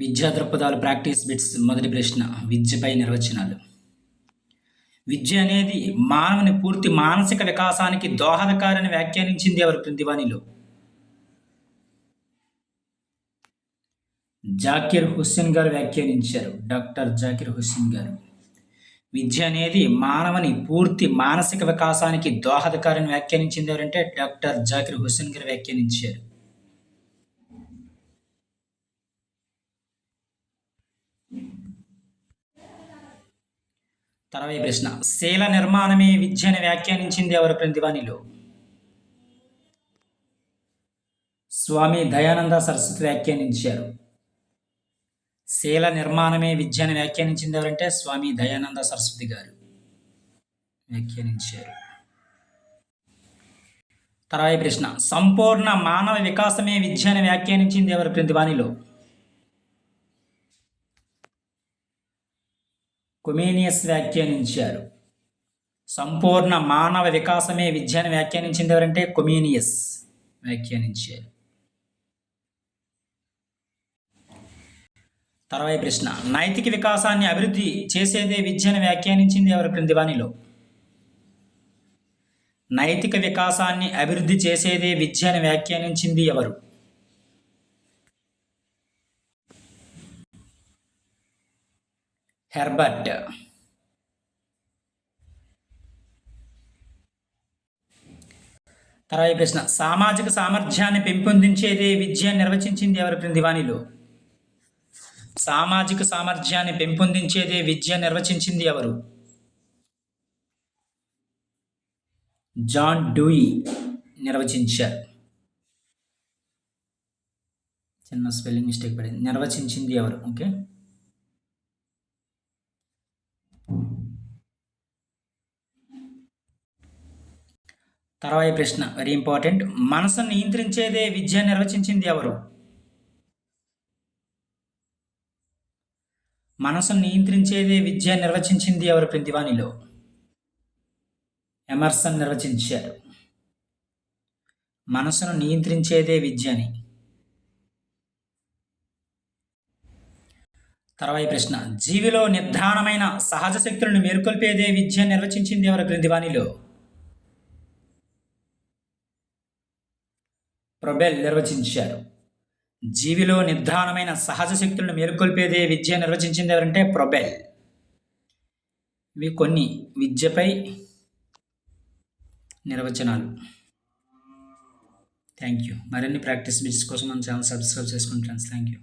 విద్యా దృక్పథాలు practice bits మొదటి ప్రశ్న విద్యపై నిర్వచనాలు. విద్య అనేది మానవుని పూర్తి మానసిక వికాసానికి దోహదకారని వ్యాఖ్యానించింది ఎవరు? క్రింది వాణిలో జాకిర్ హుస్సేన్ గారు వ్యాఖ్యానించారు. డాక్టర్ జాకిర్ హుస్సేన్ గారు. విద్య అనేది మానవుని పూర్తి మానసిక వికాసానికి దోహదకారని వ్యాఖ్యానించింది ఎవరంటే డాక్టర్ జాకిర్ హుస్సేన్ గారు వ్యాఖ్యానించారు. తర్వాత ప్రశ్న. శీల నిర్మాణమే విద్యను వ్యాఖ్యానించింది ఎవరు ప్రతివాణిలో స్వామి దయానంద సరస్వతి వ్యాఖ్యానించారు. శీల నిర్మాణమే విద్యను వ్యాఖ్యానించింది ఎవరంటే స్వామి దయానంద సరస్వతి గారు వ్యాఖ్యానించారు. తర్వాత ప్రశ్న. సంపూర్ణ మానవ వికాసమే విద్యను వ్యాఖ్యానించింది ఎవరు ప్రతివాణిలో కొమేనియస్ వ్యాఖ్యానించారు. సంపూర్ణ మానవ వికాసమే విద్యను వ్యాఖ్యానించింది ఎవరంటే కొమేనియస్ వ్యాఖ్యానించారు. తర్వాత ప్రశ్న నైతిక వికాసాన్ని అభివృద్ధి చేసేదే విద్యను వ్యాఖ్యానించింది ఎవరు క్రింది వాణిలో? నైతిక వికాసాన్ని అభివృద్ధి చేసేదే విద్యను వ్యాఖ్యానించింది ఎవరు? హెర్బర్ట్. తర్వాత ప్రశ్న సామాజిక సామర్థ్యాన్ని పెంపొందించేదే విద్య నిర్వచించింది ఎవరు క్రింది వాణిలో? సామాజిక సామర్థ్యాన్ని పెంపొందించేదే విద్య నిర్వచించింది ఎవరు? జాన్ డూయి నిర్వచించారు. చిన్న స్పెల్లింగ్ మిస్టేక్ పడింది. నిర్వచించింది ఎవరు? ఓకే. తర్వాత ప్రశ్న. వెరీ ఇంపార్టెంట్ మనసును నియంత్రించేదే విద్య నిర్వచించింది ఎవరు? మనసును నియంత్రించేదే విద్య నిర్వచించింది ఎవరు? ప్రతివాణిలో ఎమర్సన్ నిర్వచించారు. మనసును నియంత్రించేదే విద్యని. తర్వాత ప్రశ్న. జీవిలో నిర్ధారణమైన సహజ శక్తులను మేల్కొల్పేదే విద్య నిర్వచించింది ఎవరు? గ్రంథివాణిలో ప్రొబెల్ నిర్వచించారు. జీవిలో నిర్ధారణమైన సహజ శక్తులను మేలుకొల్పేదే విద్య నిర్వచించింది ఎవరంటే ప్రొబెల్ ఇవి కొన్ని విద్యపై నిర్వచనాలు. థ్యాంక్ యూ మరిన్ని ప్రాక్టీస్ బిట్స్ కోసం మన ఛానల్ సబ్స్క్రైబ్ చేసుకోండి ఫ్రెండ్స్ థ్యాంక్ యూ